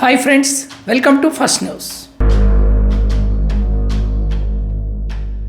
Hi friends welcome to first news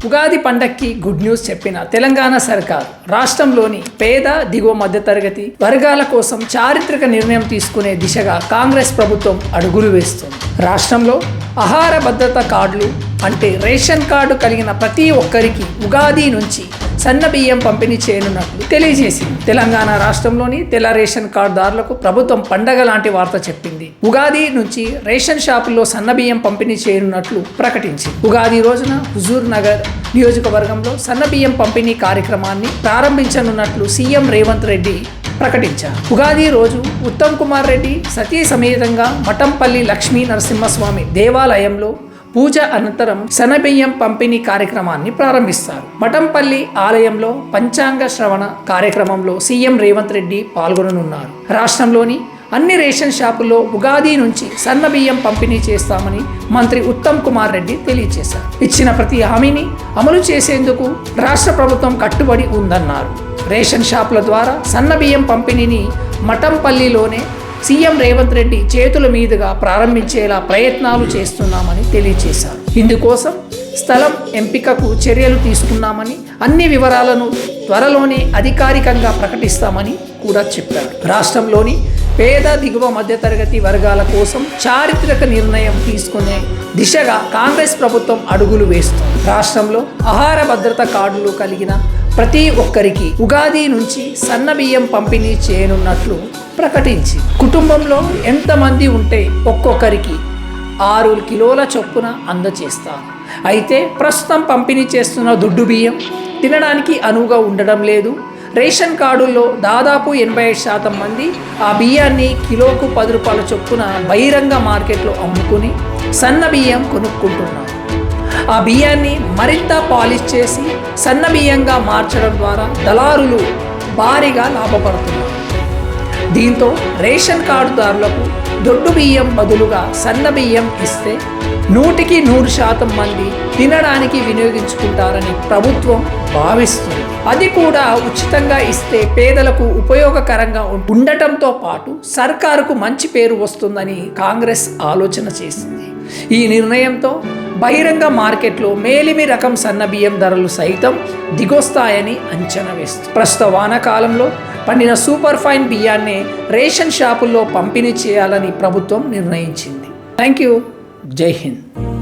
Ugadi పండక్కి good news చెప్పిన తెలంగాణ సర్కార్ రాష్ట్రంలోని పేద దిగువ మధ్యతరగతి వర్గాల కోసం చారిత్రక నిర్ణయం తీసుకునే దిశగా కాంగ్రెస్ ప్రభుత్వం అడుగులు వేస్తుంది. రాష్ట్రంలో ఆహార భద్రత కార్డులు అంటే రేషన్ కార్డు కలిగిన ప్రతి ఒక్కరికి ఉగాది నుంచి సన్న బియ్యం పంపిణీ చేయనున్నట్లు తెలియజేసింది. తెలంగాణ రాష్ట్రంలోని తెల్ల రేషన్ కార్డుదారులకు ప్రభుత్వం పండగ లాంటి వార్త చెప్పింది. ఉగాది నుంచి రేషన్ షాపుల్లో సన్న బియ్యం పంపిణీ చేయనున్నట్లు ప్రకటించింది. ఉగాది రోజున హుజూర్ నగర్ నియోజకవర్గంలో సన్న బియ్యం పంపిణీ కార్యక్రమాన్ని ప్రారంభించనున్నట్లు సీఎం రేవంత్ రెడ్డి ప్రకటించారు. ఉగాది రోజు ఉత్తమ్ కుమార్ రెడ్డి సతీ సమేతంగా మఠంపల్లి లక్ష్మీ నరసింహస్వామి దేవాలయంలో పూజ అనంతరం శనబియ్యం పంపిణీ కార్యక్రమాన్ని ప్రారంభిస్తారు. మఠంపల్లి ఆలయంలో పంచాంగ శ్రవణ కార్యక్రమంలో సీఎం రేవంత్ రెడ్డి పాల్గొననున్నారు. రాష్ట్రంలోని అన్ని రేషన్ షాపుల్లో ఉగాది నుంచి సన్నబియ్యం పంపిణీ చేస్తామని మంత్రి ఉత్తమ్ కుమార్ రెడ్డి తెలియజేశారు. ఇచ్చిన ప్రతి హామీని అమలు చేసేందుకు రాష్ట్ర ప్రభుత్వం కట్టుబడి ఉందన్నారు. రేషన్ షాపుల ద్వారా సన్నబియ్యం పంపిణీని మఠంపల్లిలోనే సీఎం రేవంత్ రెడ్డి చేతుల మీదుగా ప్రారంభించేలా ప్రయత్నాలు చేస్తున్నామని తెలియజేశారు. ఇందుకోసం స్థలం ఎంపికకు చర్యలు తీసుకున్నామని అన్ని వివరాలను త్వరలోనే అధికారికంగా ప్రకటిస్తామని కూడా చెప్పారు. రాష్ట్రంలోని పేద దిగువ మధ్యతరగతి వర్గాల కోసం చారిత్రక నిర్ణయం తీసుకునే దిశగా కాంగ్రెస్ ప్రభుత్వం అడుగులు వేస్తుంది. రాష్ట్రంలో ఆహార భద్రత కార్డులు కలిగిన ప్రతి ఒక్కరికి ఉగాది నుంచి సన్న బియ్యం పంపిణీ చేయనున్నట్లు ప్రకటించి కుటుంబంలో ఎంతమంది ఉంటే ఒక్కొక్కరికి ఆరు కిలోల చొప్పున అందచేస్తారు. అయితే ప్రస్తుతం పంపిణీ చేస్తున్న దుడ్డు బియ్యం తినడానికి అనువుగా ఉండడం లేదు. రేషన్ కార్డుల్లో దాదాపు ఎనభై ఐదు శాతం మంది ఆ బియ్యాన్ని కిలోకు పది రూపాయల చొప్పున బహిరంగ మార్కెట్లో అమ్ముకుని సన్న బియ్యం కొనుక్కుంటున్నారు. ఆ బియ్యాన్ని మరింత పాలిష్ చేసి సన్న బియ్యంగా మార్చడం ద్వారా దళారులు భారీగా లాభపడుతున్నారు. దీంతో రేషన్ కార్డుదారులకు దొడ్డు బియ్యం బదులుగా సన్న బియ్యం ఇస్తే నూటికి నూరు శాతం మంది తినడానికి వినియోగించుకుంటారని ప్రభుత్వం భావిస్తుంది. అది కూడా ఉచితంగా ఇస్తే పేదలకు ఉపయోగకరంగా ఉండటంతో పాటు సర్కారుకు మంచి పేరు వస్తుందని కాంగ్రెస్ ఆలోచన చేసింది. ఈ నిర్ణయంతో బహిరంగ మార్కెట్లో మేలిమి రకం సన్నబియ్యం ధరలు సైతం దిగొస్తాయని అంచనా వేస్తుంది. ప్రస్తుత వానాకాలంలో పండిన సూపర్ ఫైన్ బియ్యాన్ని రేషన్ షాపుల్లో పంపిణీ చేయాలని ప్రభుత్వం నిర్ణయించింది. Thank you. జై హింద్.